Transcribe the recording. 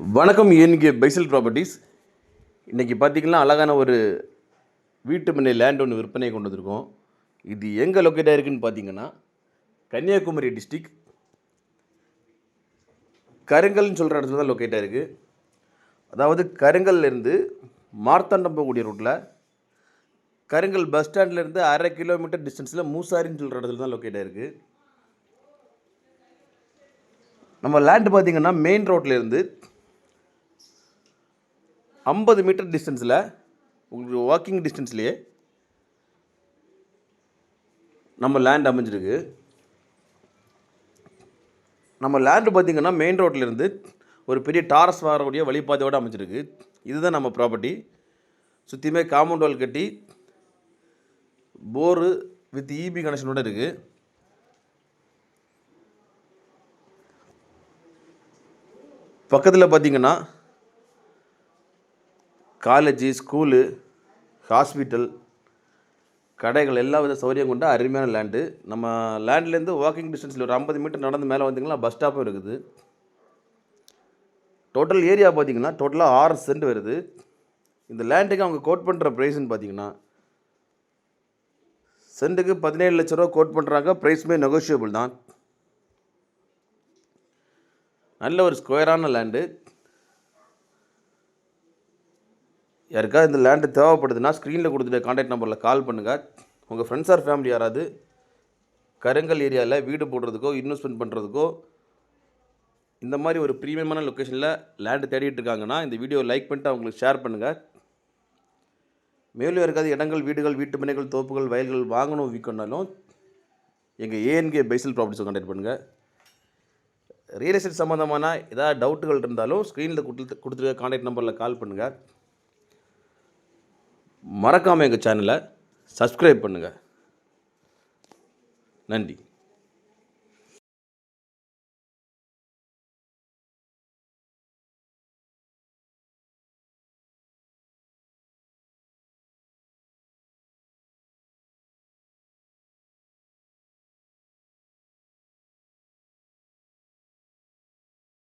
வணக்கம் ஏன்கே பைசல் ப்ராப்பர்ட்டிஸ் இன்றைக்கி பார்த்தீங்கன்னா அழகான ஒரு வீட்டு மனை லேண்ட் ஒன்று விற்பனை கொண்டு வந்திருக்கோம். இது எங்கே லொக்கேட் ஆகிருக்குன்னு பார்த்தீங்கன்னா கன்னியாகுமரி டிஸ்ட்ரிக் கருங்கல்னு சொல்கிற இடத்துல தான் லொக்கேட் ஆகிருக்கு அதாவது கருங்கல்லேருந்து மார்த்தாண்டம் போகக்கூடிய ரூட்டில் கருங்கல் பஸ் ஸ்டாண்ட்லேருந்து அரை கிலோமீட்டர் டிஸ்டன்ஸில் மூசாரின்னு சொல்கிற இடத்துல தான் லொக்கேட் ஆகிருக்கு நம்ம லேண்ட் பார்த்திங்கன்னா மெயின் ரோட்லேருந்து ஐம்பது மீட்டர் டிஸ்டன்ஸில் உங்களுக்கு வாக்கிங் டிஸ்டன்ஸ்லேயே நம்ம லேண்ட் அமைஞ்சிருக்கு. நம்ம லேண்டு பார்த்திங்கன்னா மெயின் ரோட்லேருந்து ஒரு பெரிய டாரஸ் வரக்கூடிய வழிபாதையோடு அமைஞ்சிருக்கு. இதுதான் நம்ம ப்ராப்பர்ட்டி சுற்றியுமே காம்பவுண்ட் வால் கட்டி போரு வித் இபி கனெக்ஷனோட இருக்குது பக்கத்தில் பார்த்தீங்கன்னா காலேஜு ஸ்கூலு ஹாஸ்பிட்டல் கடைகள் எல்லா வித சௌகரியம் கொண்ட அருமையான லேண்டு நம்ம லேண்ட்லேருந்து வாக்கிங் டிஸ்டன்ஸில் ஒரு ஐம்பது மீட்டர் நடந்து மேலே வந்தீங்கன்னா பஸ் ஸ்டாப்பும் இருக்குது. டோட்டல் ஏரியா பார்த்தீங்கன்னா டோட்டலாக ஆறு சென்ட் வருது. இந்த லேண்டுக்கு அவங்க கோட் பண்ணுற ப்ரைஸ்ன்னு பார்த்தீங்கன்னா சென்ட்டுக்கு பதினேழு லட்ச ரூபா கோட் பண்ணுறாங்க ப்ரைஸுமே நெகோஷியபிள் தான். நல்ல ஒரு ஸ்கொயரான லேண்டு யாருக்கா இந்த லேண்டு தேவைப்படுதுன்னா ஸ்க்ரீனில் கொடுத்துட்டு காண்டாக்ட் நம்பரில் கால் பண்ணுங்கள் உங்கள் ஃப்ரெண்ட்ஸ் ஆர் ஃபேமிலி யாராவது கருங்கல் ஏரியாவில் வீடு போடுறதுக்கோ இன்வெஸ்ட்மெண்ட் பண்ணுறதுக்கோ இந்த மாதிரி ஒரு ப்ரீமியமான லொக்கேஷனில் லேண்டு தேடிட்டு இருக்காங்கன்னா இந்த வீடியோ லைக் பண்ணிட்டு அவங்களுக்கு ஷேர் பண்ணுங்கள் மேலும் இருக்காது இடங்கள் வீடுகள் வீட்டு மனைகள் தோப்புகள் வயல்கள் வாங்கணும் விற்கணும்னாலும் எங்கள் ஏஎன்கே பைசல் ப்ராப்பர்ட்டிஸை கான்டாக்ட் பண்ணுங்கள் ரியல் எஸ்டேட் சம்மந்தமான ஏதாவது டவுட்டுகள் இருந்தாலும் ஸ்க்ரீனில் கொடுத்து கொடுத்துருக்க காண்டாக்ட் நம்பரில் கால் பண்ணுங்கள் மறக்காமல் எங்கள் சேனலை சப்ஸ்கிரைப் பண்ணுங்கள் நன்றி.